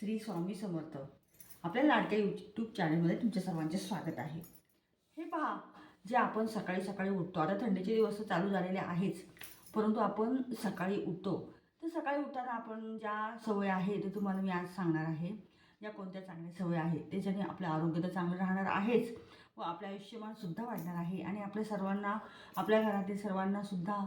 श्री स्वामी समर्थ. आपल्या लाडक्या यूट्यूब चॅनलमध्ये तुमच्या सर्वांचे स्वागत आहे. हे पहा जे आपण सकाळी सकाळी उठतो आता थंडीचे दिवस चालू झालेले आहेच परंतु आपण सकाळी उठतो. तर सकाळी उठताना आपण ज्या सवय आहे ते तुम्हाला मी आज सांगणार आहे. या कोणत्या चांगल्या सवय आहेत त्याच्याने आपलं आरोग्य तर चांगलं राहणार आहेच व आपलं आयुष्यमानसुद्धा वाढणार आहे. आणि आपल्या सर्वांना आपल्या घरातील सर्वांनासुद्धा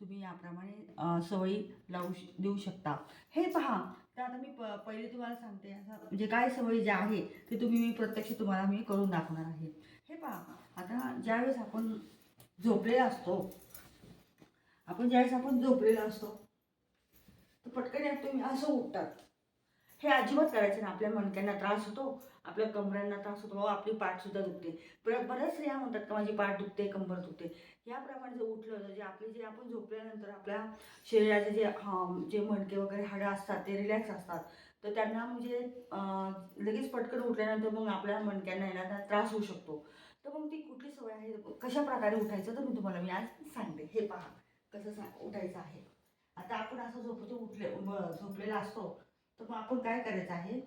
तुम्ही याप्रमाणे सवयी लावू श देऊ शकता. हे पहा तर आता मी प पहिले तुम्हाला सांगते असं म्हणजे काय सवयी ज्या आहे ते तुम्ही मी प्रत्यक्ष तुम्हाला मी करून दाखवणार आहे. हे पहा आता ज्यावेळेस आपण झोपलेला असतो आपण ज्यावेळेस आपण झोपलेला असतो तर पटकन तुम्ही असं उठतात. हे अजिबात करायचं ना आपल्या मणक्यांना त्रास होतो आपल्या कमऱ्यांना त्रास होतो. आपली पाठसुद्धा दुखते. परत बऱ्याच स्त्रिया म्हणतात का माझी पाठ दुखते कंबर दुखते. याप्रमाणे जर उठलं तर जे आपले जे आपण झोपल्यानंतर आपल्या शरीराचे जे जे मणके वगैरे हाडं असतात ते रिलॅक्स असतात. तर त्यांना म्हणजे लगेच पटकन उठल्यानंतर मग आपल्या मणक्यांना येणार त्रास होऊ शकतो. तर मग ती कुठली सवय आहे? कशा प्रकारे उठायचं तर मी तुम्हाला मी आज सांगते. हे पहा कसं सांग उठायचं आहे. आता आपण असं झोपतो उठले ब- झोपलेला असतो. तर मग आपण काय करायचं आहे?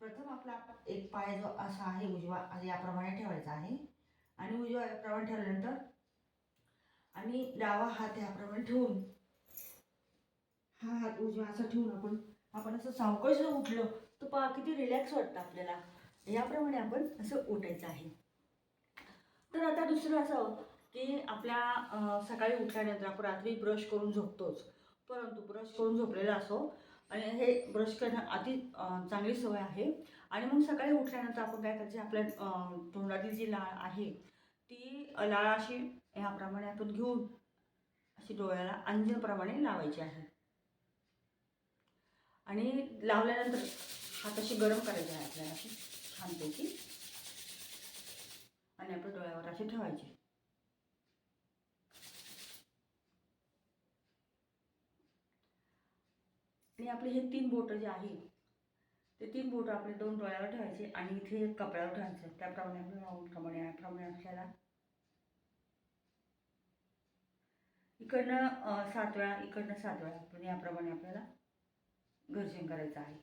प्रथम आपला एक पाय जो असा आहे उजवा याप्रमाणे ठेवायचा आहे. आणि उजवा याप्रमाणे ठेवल्यानंतर आणि डावा हात याप्रमाणे ठेवून हा हात उजवा असा ठेवून आपण आपण असं सावकाश जर उठलो तर पहा किती रिलॅक्स वाटतं आपल्याला. याप्रमाणे आपण असं उठायचं आहे. तर आता दुसरं असं की आपल्या सकाळी उठल्यानंतर आपण रात्री ब्रश करून झोपतोच. परंतु ब्रश करून झोपलेला असो आणि हे ब्रश करणं अति चांगली सवय आहे. आणि मग सकाळी उठल्यानंतर आपण काय करायचे आपल्या तोंडातील जी लाळ आहे ती लाळ अशी ह्याप्रमाणे आपण घेऊन अशी डोळ्याला अंजनप्रमाणे लावायची आहे. आणि लावल्यानंतर हात अशी गरम करायचे आहे आपल्याला अशी छानपैकी. आणि आपल्या डोळ्यावर असे ठेवायचे. आणि आपले हे तीन बोटं जे आहे ते तीन बोटं आपले दोन डोळ्यावर ठेवायचे आणि इथे कपड्यावर ठेवायचं. त्याप्रमाणे आपल्याला राऊंडप्रमाणे याप्रमाणे आपल्याला इकडनं सात वेळा इकडनं सात वेळा पण याप्रमाणे आपल्याला घर्षण करायचं आहे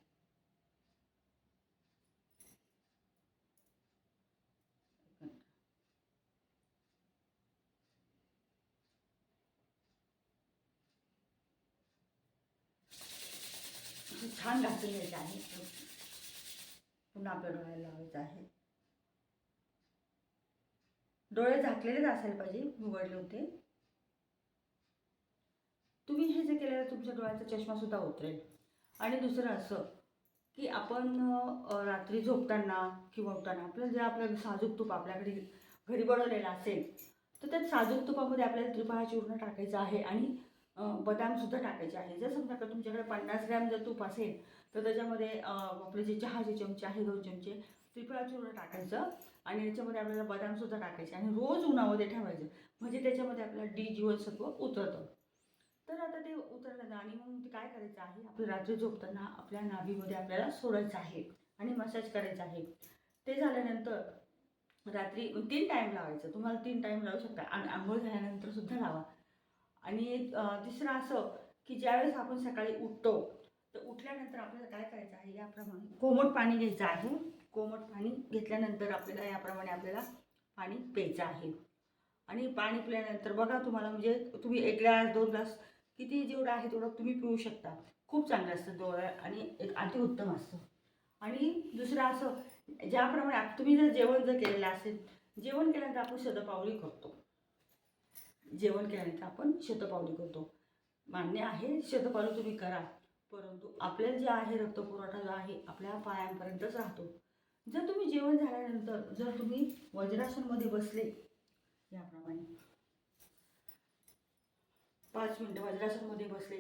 असं छान घासून घ्यायचं आहे पुन्हा आपल्या डोळ्याला लावायचं आहे. डोळे झाकलेलेच असायला पाहिजे उघडले होते. तुम्ही हे जे केलेलं तुमच्या डोळ्याचा चष्मासुद्धा उतरेल. आणि दुसरं असं की आपण रात्री झोपताना किंवा उठताना आपलं जे आपलं साजूक तूप आपल्याकडे घरी बनवलेलं असेल तर त्या साजूक तुपामध्ये आपल्याला त्रिफळा चूर्ण टाकायचं आहे आणि बदामसुद्धा टाकायचे आहे. जर समजा का तुमच्याकडे पन्नास ग्रॅम जर तूप असेल तर त्याच्यामध्ये आपले जे चहाचे चमचे आहे दोन चमचे त्रिफळा चूर्ण टाकायचं. आणि याच्यामध्ये आपल्याला बदामसुद्धा टाकायचे आणि रोज उन्हामध्ये ठेवायचं. म्हणजे त्याच्यामध्ये आपल्याला डी जीवनसत्व उतरतं. तर आता ते उतरलं आणि मग ते काय करायचं आहे? आपलं रात्री झोपताना आपल्या नाभीमध्ये आपल्याला सोडायचं आहे आणि मसाज करायचं आहे. ते झाल्यानंतर रात्री तीन टाईम लावायचं. तुम्हाला तीन टाईम लावू शकता. आणि आंघोळ झाल्यानंतर सुद्धा लावा. आणि दुसरं तिसरं असं की ज्यावेळेस आपण सकाळी उठतो तर उठल्यानंतर आपल्याला काय करायचं आहे? याप्रमाणे कोमट पाणी घ्यायचं आहे. कोमट पाणी घेतल्यानंतर आपल्याला याप्रमाणे आपल्याला पाणी प्यायचं आहे. आणि पाणी पिल्यानंतर बघा तुम्हाला म्हणजे तुम्ही एक ग्लास दोन ग्लास किती जेवढं आहे तेवढं तुम्ही पिऊ शकता. खूप चांगलं असतं डोळ्या आणि एक अतिउत्तम असतं. आणि दुसरं असं ज्याप्रमाणे तुम्ही जर जेवण जर केलेलं असेल जेवण केल्यानंतर आपण शतपावली करतो. जेवण केल्यानंतर आपण शतपावली करतो. मान्य आहे शतपावली तुम्ही करा. परंतु आपल्याला जे आहे रक्तपुरवठा जो आहे आपल्या पायांपर्यंतच राहतो. जर तुम्ही जेवण झाल्यानंतर जर तुम्ही वज्रासनमध्ये बसले याप्रमाणे. पाच मिनटं वज्रासनमध्ये बसले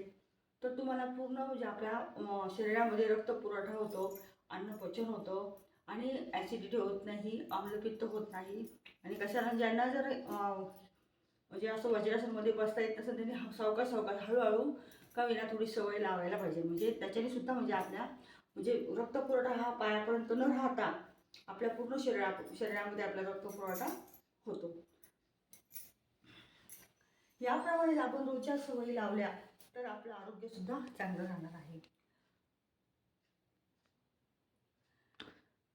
तर तुम्हाला पूर्ण म्हणजे आपल्या शरीरामध्ये रक्त पुरवठा होतो अन्न पचन होतं आणि ॲसिडिटी होत नाही आम्लपित्त होत नाही. आणि कशाला ज्यांना जर म्हणजे असं वज्रासनमध्ये बसता येत नसेल त्यांनी सावकाश सावकाश हळूहळू का विना थोडी सवय लावायला पाहिजे. म्हणजे त्याच्याने सुद्धा म्हणजे आपल्या म्हणजे रक्तपुरवठा हा पायापर्यंत न राहता आपल्या पूर्ण शरीरा शरीरामध्ये आपला रक्तपुरवठा होतो. याप्रमाणे आपण रोजच्या सवयी लावल्या तर आपलं आरोग्य सुद्धा चांगलं राहणार आहे.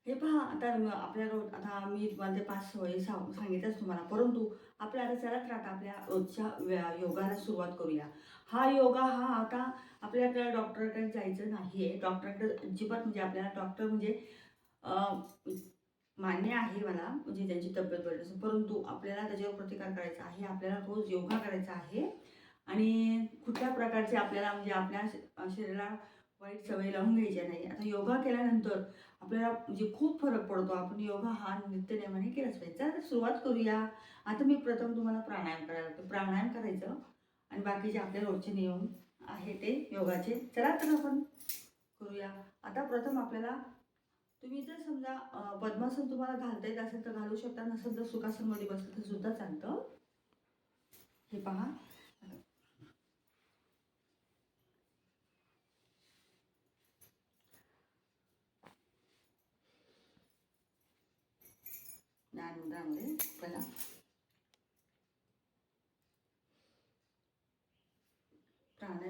हे पहा आता आपल्या रोज आता मी माझे पाच सवयी सांग सांगितलंच तुम्हाला. परंतु आपल्या आता चला तर आता आपल्या रोजच्या व्या- योगाला सुरुवात करूया. हा योगा हा आता आपल्याकडे डॉक्टरकडे जायचं नाही आहे डॉक्टरकडे अजिबात म्हणजे आपल्याला डॉक्टर म्हणजे मान्य आहे मला म्हणजे त्यांची तब्येत बरी असेल परंतु आपल्याला त्याच्यावर प्रतिकार करायचा आहे. आपल्याला रोज योगा करायचा आहे. आणि कुठल्या प्रकारचे आपल्याला म्हणजे आपल्या श- शरीराला वाईट सवय लावून घ्यायच्या नाही. आता योगा केल्यानंतर आपल्याला म्हणजे खूप फरक पडतो. आपण योगा हा नित्यनेमाने केलाच पाहिजे. चला तर सुरुवात करूया. आता मी प्रथम तुम्हाला प्राणायाम करायला प्राणायाम करायचं. आणि बाकीचे आपले रोजचे नियम आहे ते योगाचे. चला तर आपण करूया. आता प्रथम आपल्याला तुम्ही जर समजा पद्मासन तुम्हाला घालता येत असेल तर घालू शकता. नसेल तर सुखासनमध्ये बसलं तर सुद्धा चालतं. हे पहा ज्ञानमुद्रामध्ये आपल्याला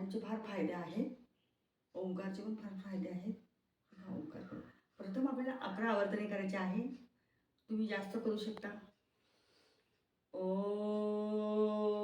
प्राणायामचे फार फायदे आहेत. ओंकारचे पण फार फायदे आहेत. हा ओंकार करू. प्रथम आपल्याला अकरा आवर्तने करायचे आहे. तुम्ही जास्त करू शकता. ओ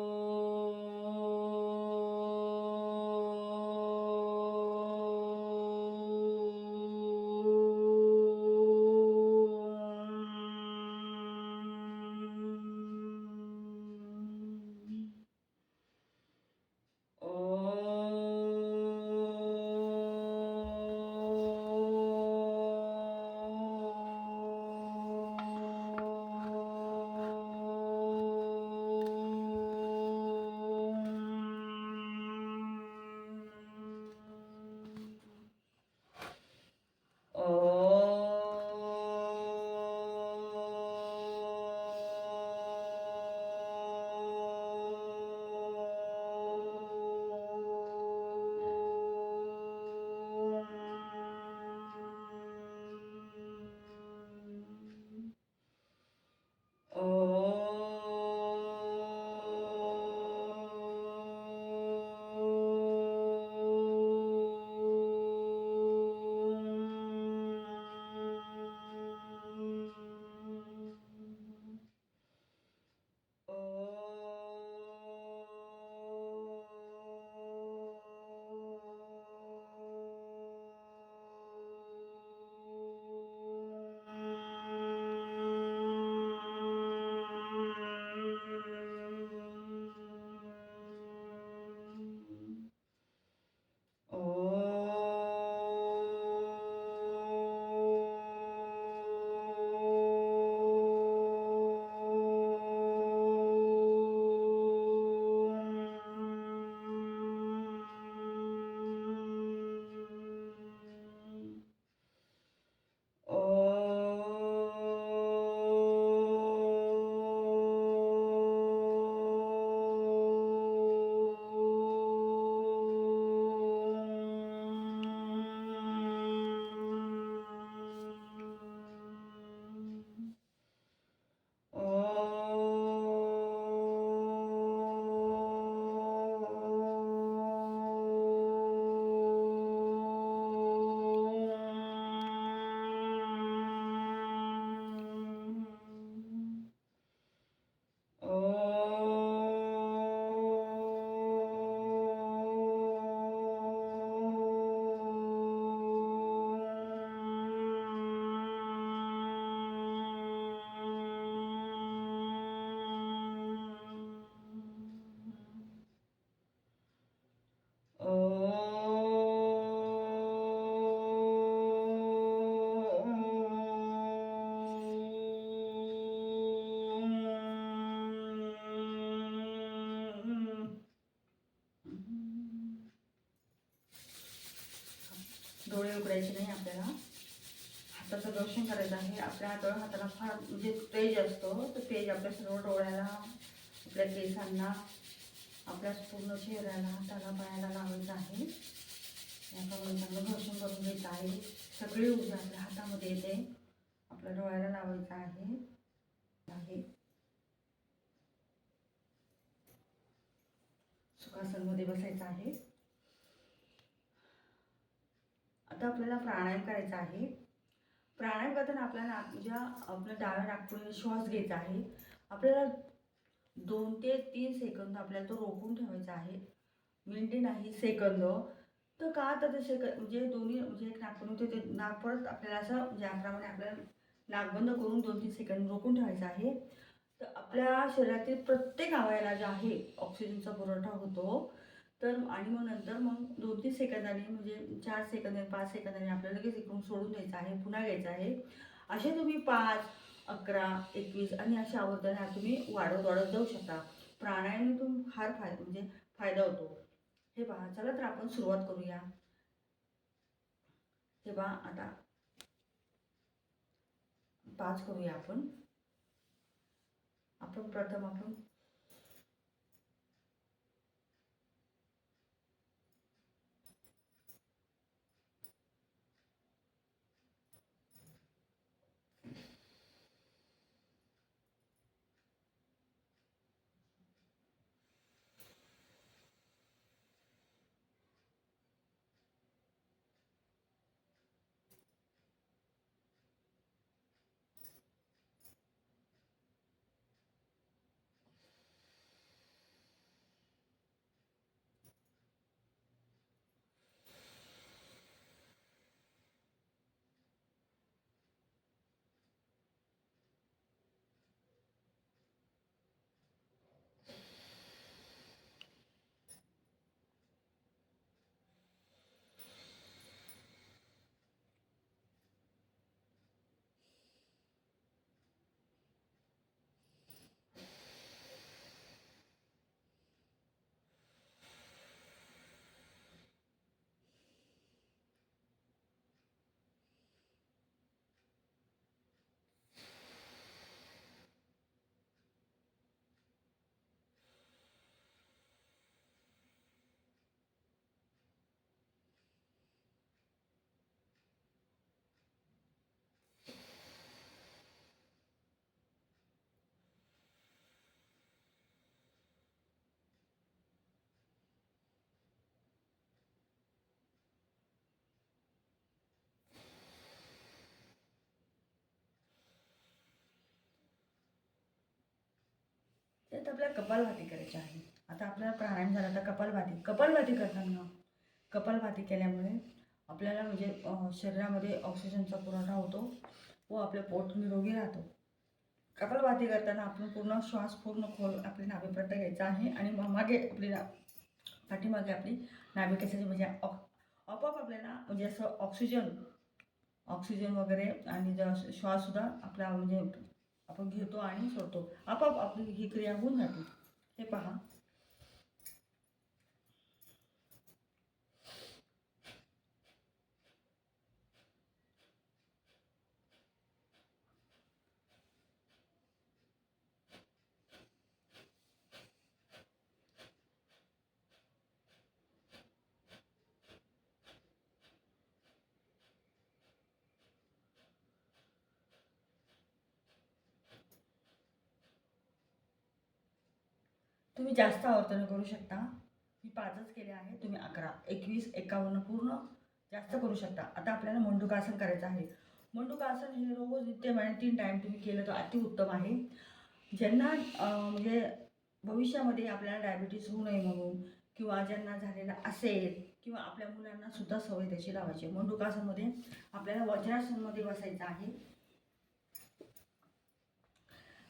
आहे आपल्या हाताला हाताला फार म्हणजे तेज असतो तर तेज आपल्या सर्व डोळ्याला आपल्या केसांना आपल्या पूर्ण चेहऱ्याला हाताला पायाला लावायचं आहे. याप्रमाणे चांगलं घर्षण करून घ्यायचं आहे. सगळी ऊर्जा आपल्या हातामध्ये येते. आपल्या डोळ्याला लावायचं आहे. आहे. सुखासनमध्ये बसायचं आहे. आता आपल्याला प्राणायाम करायचा आहे. प्राणायाम करताना आपल्या ज्या आपल्या डाव्या नागपुडीने श्वास घ्यायचा आहे. आपल्याला दोन ते तीन सेकंद आपल्याला तो रोखून ठेवायचा आहे. मिनटे नाही सेकंद. तर का तर ते म्हणजे दोन्ही म्हणजे एक नागपूर होते ते नाक परत आपल्याला असं म्हणजे ज्याप्रमाणे आपल्याला नागबंद करून दोन तीन सेकंद रोखून ठेवायचं आहे. तर आपल्या शरीरातील प्रत्येक अवयवाला जे आहे ऑक्सिजनचा पुरवठा होतो. तर आणि मग नंतर मग दोन तीन सेकंदाने म्हणजे चार सेकंदाने पाच सेकंदाने आपल्याला लगेच इकडून सोडून द्यायचं आहे पुन्हा घ्यायचं आहे. असे तुम्ही पाच अकरा एकवीस आणि अशा आवर्तने तुम्ही वाढवत वाढवत जाऊ शकता. प्राणायामातून फार फाय म्हणजे फायदा होतो. हे पहा चला तर आपण सुरुवात करूया. हे पहा आता पाच करूया आपण. आपण प्रथम आपण त्यात आपल्याला कपालभाती करायची आहे. आता आपल्याला प्राणायाम झाला तर कपालभाती कपालभाती करताना कपालभाती केल्यामुळे आपल्याला म्हणजे शरीरामध्ये ऑक्सिजनचा पुरवठा होतो व आपलं पोट निरोगी राहतो. कपालभाती करताना आपण पूर्ण श्वास पूर्ण खोल आपली नाभीपर्यंत घ्यायचा आहे आणि मागे आपली ना पाठीमागे आपली नाभी कशाची म्हणजे ऑक आपोआप आपल्याला म्हणजे असं ऑक्सिजन ऑक्सिजन वगैरे आणि ज श्वाससुद्धा आपला म्हणजे आपण घेतो आणि सोडतो. आपोआप आपली ही क्रिया होऊन जाते. हे पहा. तुम्ही जास्त आवर्तन करू शकता. मी पाचच केले आहे तुम्ही अकरा एकवीस एकावन्न पूर्ण जास्त करू शकता. आता आपल्याला मंडुकासन करायचं आहे. मंडुकासन हे रोज नित्यमाने तीन टाईम तुम्ही केलं तर अतिउत्तम आहे. ज्यांना म्हणजे भविष्यामध्ये आपल्याला डायबिटीस होऊ नये म्हणून किंवा ज्यांना झालेला असेल किंवा आपल्या मुलांना सुद्धा सवय त्याची लावायची आहे. आपल्याला वज्रासनमध्ये बसायचं आहे.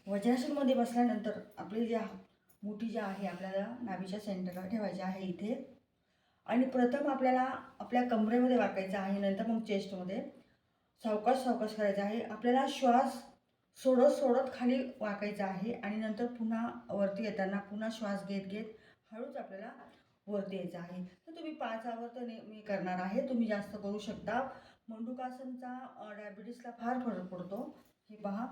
वज्रासनमध्ये बसल्यानंतर आपली ज्या मुठी जी आहे आपल्याला नाभीच्या सेंटरला ठेवायची आहे इथे. आणि प्रथम आपल्याला आपल्या कमरेमध्ये वाकायचं आहे नंतर मग चेस्टमध्ये सावकाश सावकाश करायचं आहे. आपल्याला श्वास सोडत सोडत खाली वाकायचा आहे आणि नंतर पुन्हा वरती येताना पुन्हा श्वास घेत घेत हळूच आपल्याला वरती यायचं आहे. तर तुम्ही पाच आवर्तन मी करणार आहे. तुम्ही जास्त करू शकता. मंडुकासनचा डायबिटीसला फार फरक पडतो. हे पहा.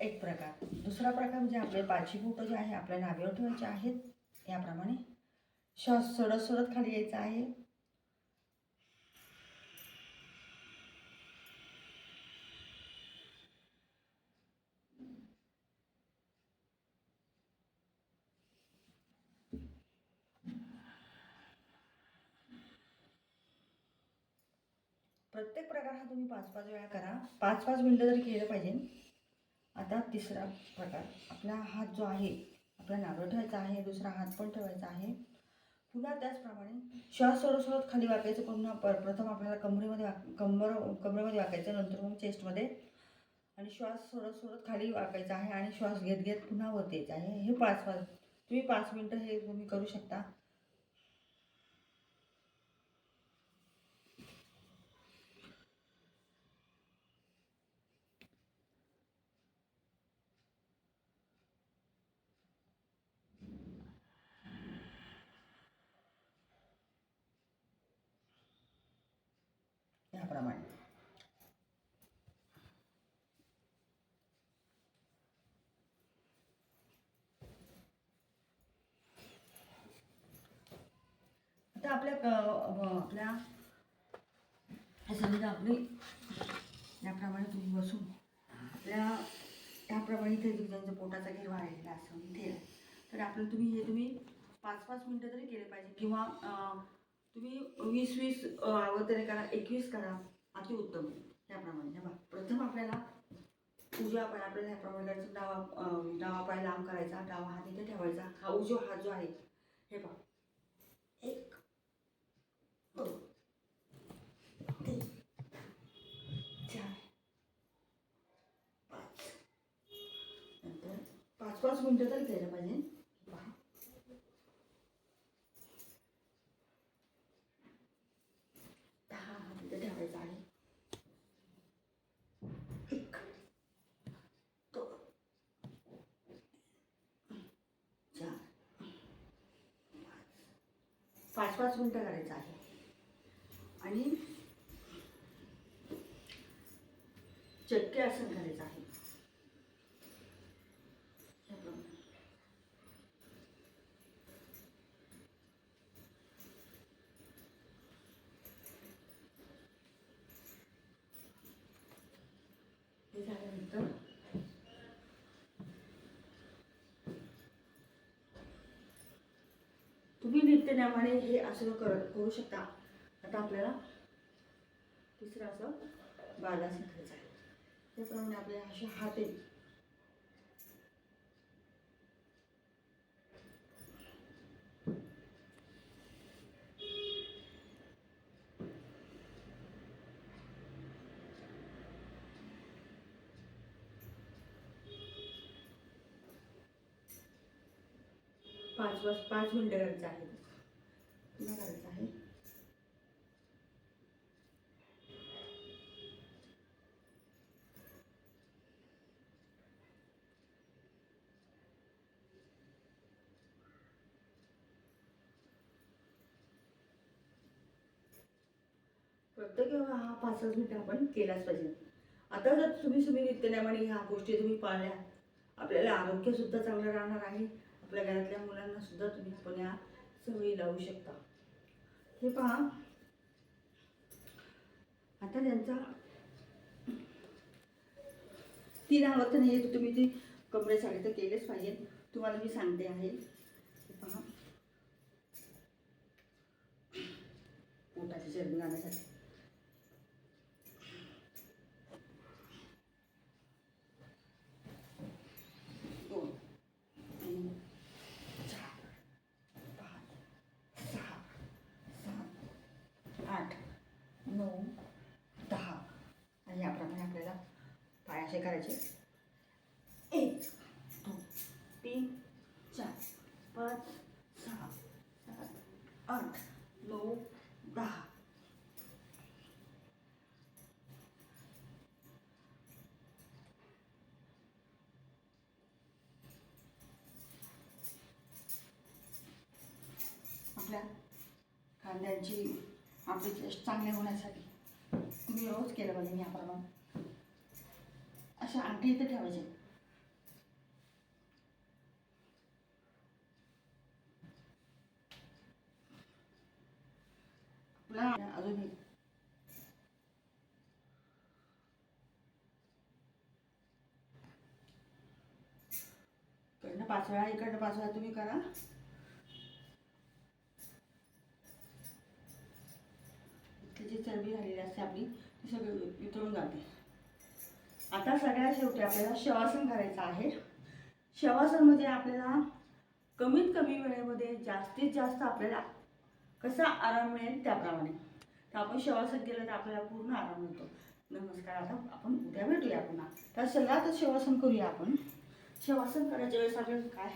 एक प्रकार. दुसरा प्रकार म्हणजे आपले पाची बोटं जे आहे आपल्या नावेवर ठेवायचे आहेत. याप्रमाणे श्वास सोडत सोडत खाली यायचा आहे. प्रत्येक प्रकार हा तुम्ही पाच पाच वेळा करा. पाच पाच मिनटं जर केलं पाहिजे. आता तिसरा प्रकार. आपला हात जो आहे आपला नारळ ठेवायचा आहे दुसरा हात पण ठेवायचा आहे. पुन्हा त्याचप्रमाणे श्वास सोडत सोडत खाली वाकायचं पुन्हा पर प्रथम आपल्याला कमरेमध्ये वाक कंबर कमरेमध्ये वाकायचं नंतर मग चेस्टमध्ये. आणि श्वास सोडत सोडत खाली वाकायचा आहे आणि श्वास घेत घेत पुन्हा वरती यायचा आहे. हे पाच पाच तुम्ही पाच मिनटं हे तुम्ही करू शकता याप्रमाणे आता आपल्या समजा आपली याप्रमाणे तुम्ही बसून आपल्या त्याप्रमाणे इथे तुमचा पोटाचा घेर वाढलेला असं इथे. तर आपलं तुम्ही हे तुम्ही पाच पाच मिनटं तरी केले पाहिजे किंवा तुम्ही वीस वीस आवर तरी करा एकवीस करा अतिउत्तम त्याप्रमाणे हे बघा प्रथम आपल्याला उजवा पाय आपल्याला ह्याप्रमाणे करायचं डावा डावा पाय लांब करायचा डावा हात इथे ठेवायचा. हा उजवा हात जो आहे हे पहा एक दोन तीन चार पाच नंतर पाच पाच मिनटं तरी केलं पाहिजे. पहा. दहा मिनटं ठेवायचं आहे. एक. दोन. चार. पाच. पाच मिनटं करायचं आहे आणि चक्के आसन करायचं आहे याप्रमाणे. हे झाल्यानंतर परिणामाने हे असं करत करू शकता. आता आपल्याला तिसरं असं बालासन करायचं आहे. त्याप्रमाणे आपल्याला असे हात पाच वाज पाच मिनटं करायचं आहे. पूर्ण करायचं आहे प्रत्येक हा पाच पाच मिनटं आपण केलाच पाहिजे. आता जर तुम्ही तुम्ही नित्यनेमाने ह्या गोष्टी तुम्ही पाळल्या आपल्याला आरोग्य सुद्धा चांगलं राहणार आहे. आपल्या घरातल्या मुलांना सुद्धा तुम्ही आपण या सवयी लावू शकता. हे पहा. आता त्यांचा तीन आवर्तन हे तर तुम्ही ती कमरेसाठी तर केलेच पाहिजे. तुम्हाला मी सांगते आहे. हे पहा. पोटाची चरबी जाण्यासाठी दोन तीन चार पाच सहा सात आठ नऊ दहा आणि याप्रमाणे आपल्याला पाय असे करायचे. एक दोन तीन चार पाच सहा सात आठ नऊ दहा. आपल्या कांद्यांची आपली टेस्ट चांगली होण्यासाठी मी रोज केलं पाहिजे याप्रमाणे अशा अंगठी इथे ठेवायचे अजून इकडनं पाच वेळा इकडनं पाच वेळा तुम्ही करा. जी चरबी झालेली असते आपली ती सगळी वितळून जाते. आता सगळ्यात शेवटी आपल्याला शवासन करायचं आहे. शवासन म्हणजे आपल्याला कमीत कमी वेळेमध्ये जास्तीत जास्त आपल्याला कसा आराम मिळेल त्याप्रमाणे. तर आपण शवासन केलं तर आपल्याला पूर्ण आराम मिळतो. नमस्कार आता आपण उद्या भेटूया पुन्हा. तर चला तर शवासन करूया आपण. शवासन करायच्या वेळेस आपल्याला काय